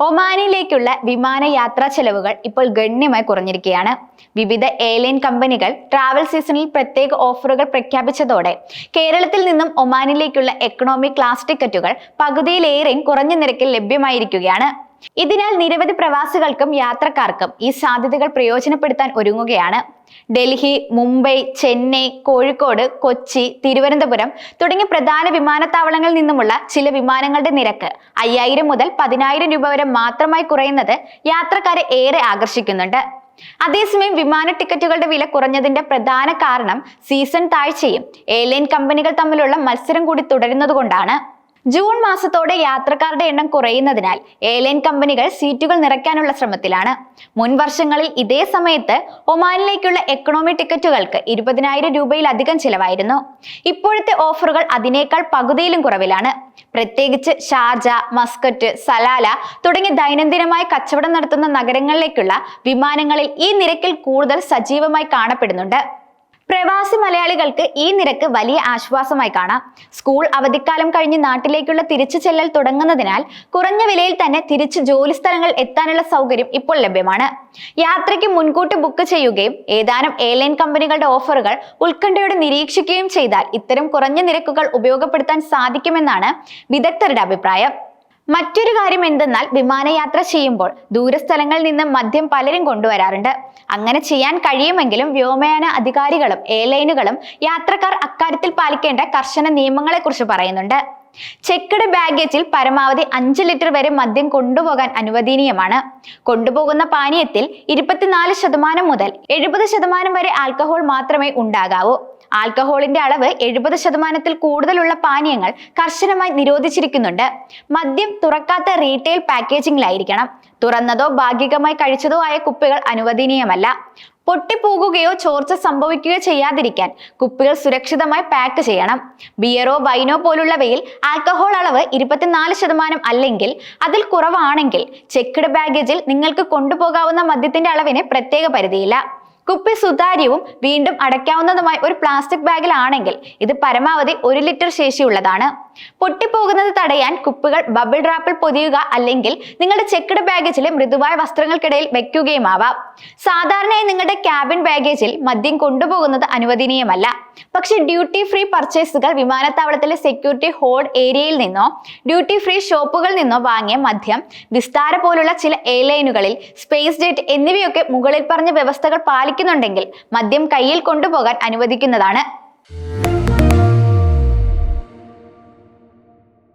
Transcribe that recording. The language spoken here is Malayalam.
ഒമാനിലേക്കുള്ള വിമാനയാത്രാ ചെലവുകൾ ഇപ്പോൾ ഗണ്യമായി കുറഞ്ഞിരിക്കുകയാണ്. വിവിധ എയർലൈൻ കമ്പനികൾ ട്രാവൽ സീസണിൽ പ്രത്യേക ഓഫറുകൾ പ്രഖ്യാപിച്ചതോടെ കേരളത്തിൽ നിന്നും ഒമാനിലേക്കുള്ള എക്കണോമി ക്ലാസ് ടിക്കറ്റുകൾ പകുതിയിലേറെയും കുറഞ്ഞ നിരക്കിൽ ലഭ്യമായിരിക്കുകയാണ്. ഇതിനാൽ നിരവധി പ്രവാസികൾക്കും യാത്രക്കാർക്കും ഈ സാധ്യതകൾ പ്രയോജനപ്പെടുത്താൻ ഒരുങ്ങുകയാണ്. ഡൽഹി മുംബൈ ചെന്നൈ കോഴിക്കോട് കൊച്ചി തിരുവനന്തപുരം തുടങ്ങിയ പ്രധാന വിമാനത്താവളങ്ങളിൽ നിന്നുമുള്ള ചില വിമാനങ്ങളുടെ നിരക്ക് അയ്യായിരം മുതൽ പതിനായിരം രൂപ വരെ മാത്രമായി കുറയുന്നത് യാത്രക്കാരെ ഏറെ ആകർഷിക്കുന്നുണ്ട്. അതേസമയം വിമാന ടിക്കറ്റുകളുടെ വില കുറഞ്ഞതിന്റെ പ്രധാന കാരണം സീസൺ താഴ്ചയും എയർലൈൻ കമ്പനികൾ തമ്മിലുള്ള മത്സരം കൂടി തുടരുന്നതുകൊണ്ടാണ് ജൂൺ മാസത്തോടെ യാത്രക്കാരുടെ എണ്ണം കുറയുന്നതിനാൽ എയർലൈൻ കമ്പനികൾ സീറ്റുകൾ നിറയ്ക്കാനുള്ള ശ്രമത്തിലാണ്. മുൻ വർഷങ്ങളിൽ ഇതേ സമയത്ത് ഒമാനിലേക്കുള്ള എക്കണോമി ടിക്കറ്റുകൾക്ക് ഇരുപതിനായിരം രൂപയിലധികം ചിലവായിരുന്നു. ഇപ്പോഴത്തെ ഓഫറുകൾ അതിനേക്കാൾ പകുതിയിലും കുറവിലാണ്. പ്രത്യേകിച്ച് ഷാർജ മസ്കറ്റ് സലാല തുടങ്ങി ദൈനംദിനമായി കച്ചവടം നടത്തുന്ന നഗരങ്ങളിലേക്കുള്ള വിമാനങ്ങളിൽ ഈ നിരക്കിൽ കൂടുതൽ സജീവമായി കാണപ്പെടുന്നുണ്ട്. പ്രവാസി മലയാളികൾക്ക് ഈ നിരക്ക് വലിയ ആശ്വാസമായി കാണാം. സ്കൂൾ അവധിക്കാലം കഴിഞ്ഞ് നാട്ടിലേക്കുള്ള തിരിച്ചു ചെല്ലൽ തുടങ്ങുന്നതിനാൽ കുറഞ്ഞ വിലയിൽ തന്നെ തിരിച്ച് ജോലി സ്ഥലങ്ങൾ എത്താനുള്ള സൗകര്യം ഇപ്പോൾ ലഭ്യമാണ്. യാത്രയ്ക്ക് മുൻകൂട്ടി ബുക്ക് ചെയ്യുകയും ഏതാനും എയർലൈൻ കമ്പനികളുടെ ഓഫറുകൾ ഉത്കണ്ഠയോടെ നിരീക്ഷിക്കുകയും ചെയ്താൽ ഇത്തരം കുറഞ്ഞ നിരക്കുകൾ ഉപയോഗപ്പെടുത്താൻ സാധിക്കുമെന്നാണ് വിദഗ്ധരുടെ അഭിപ്രായം. മറ്റൊരു കാര്യം എന്തെന്നാൽ വിമാനയാത്ര ചെയ്യുമ്പോൾ ദൂരസ്ഥലങ്ങളിൽ നിന്ന് മദ്യം പലരും കൊണ്ടുവരാറുണ്ട്. അങ്ങനെ ചെയ്യാൻ കഴിയുമെങ്കിലും വ്യോമയാന അധികാരികളും എയർലൈനുകളും യാത്രക്കാർ അക്കാര്യത്തിൽ പാലിക്കേണ്ട കർശന നിയമങ്ങളെക്കുറിച്ച് പറയുന്നുണ്ട്. ചെക്കഡ് ബാഗേജിൽ പരമാവധി അഞ്ച് ലിറ്റർ വരെ മദ്യം കൊണ്ടുപോകാൻ അനുവദനീയമാണ്. കൊണ്ടുപോകുന്ന പാനീയത്തിൽ ഇരുപത്തിനാല് ശതമാനം മുതൽ എഴുപത് ശതമാനം വരെ ആൽക്കഹോൾ മാത്രമേ ഉണ്ടാകാവൂ. ആൽക്കഹോളിന്റെ അളവ് എഴുപത് ശതമാനത്തിൽ കൂടുതലുള്ള പാനീയങ്ങൾ കർശനമായി നിരോധിച്ചിരിക്കുന്നുണ്ട്. മദ്യം തുറക്കാത്ത റീറ്റെയിൽ പാക്കേജിംഗിലായിരിക്കണം. തുറന്നതോ ഭാഗികമായി കഴിച്ചതോ ആയ കുപ്പികൾ അനുവദനീയമല്ല. പൊട്ടിപ്പോകുകയോ ചോർച്ച സംഭവിക്കുകയോ ചെയ്യാതിരിക്കാൻ കുപ്പികൾ സുരക്ഷിതമായി പാക്ക് ചെയ്യണം. ബിയറോ വൈനോ പോലുള്ളവയിൽ ആൽക്കഹോൾ അളവ് ഇരുപത്തിനാല് ശതമാനം അല്ലെങ്കിൽ അതിൽ കുറവാണെങ്കിൽ ചെക്ക്ഡ് ബാഗേജിൽ നിങ്ങൾക്ക് കൊണ്ടുപോകാവുന്ന മദ്യത്തിന്റെ അളവിന് പ്രത്യേക പരിധിയില്ല. കുപ്പി സുതാര്യവും വീണ്ടും അടയ്ക്കാവുന്നതുമായ ഒരു പ്ലാസ്റ്റിക് ബാഗിലാണെങ്കിൽ ഇത് പരമാവധി ഒരു ലിറ്റർ ശേഷിയുള്ളതാണ്. പൊട്ടിപ്പോകുന്നത് തടയാൻ കുപ്പികൾ ബബിൾ റാപ്പിൽ പൊതിയുക അല്ലെങ്കിൽ നിങ്ങളുടെ ചെക്കഡ് ബാഗേജിലെ മൃദുവായ വസ്ത്രങ്ങൾക്കിടയിൽ വെക്കുകയുമാവാം. സാധാരണയായി നിങ്ങളുടെ ക്യാബിൻ ബാഗേജിൽ മദ്യം കൊണ്ടുപോകുന്നത് അനുവദനീയമല്ല. പക്ഷേ ഡ്യൂട്ടി ഫ്രീ പർച്ചേസുകൾ വിമാനത്താവളത്തിലെ സെക്യൂരിറ്റി ഹോൾഡ് ഏരിയയിൽ നിന്നോ ഡ്യൂട്ടി ഫ്രീ ഷോപ്പുകളിൽ നിന്നോ വാങ്ങിയ മദ്യം വിസ്താര പോലുള്ള ചില എയർലൈനുകളിൽ സ്പേസ് ജെറ്റ് എന്നിവയൊക്കെ മുകളിൽ പറഞ്ഞ വ്യവസ്ഥകൾ പാലിക്കുന്നുണ്ടെങ്കിൽ മദ്യം കയ്യിൽ കൊണ്ടുപോകാൻ അനുവദിക്കുന്നതാണ്.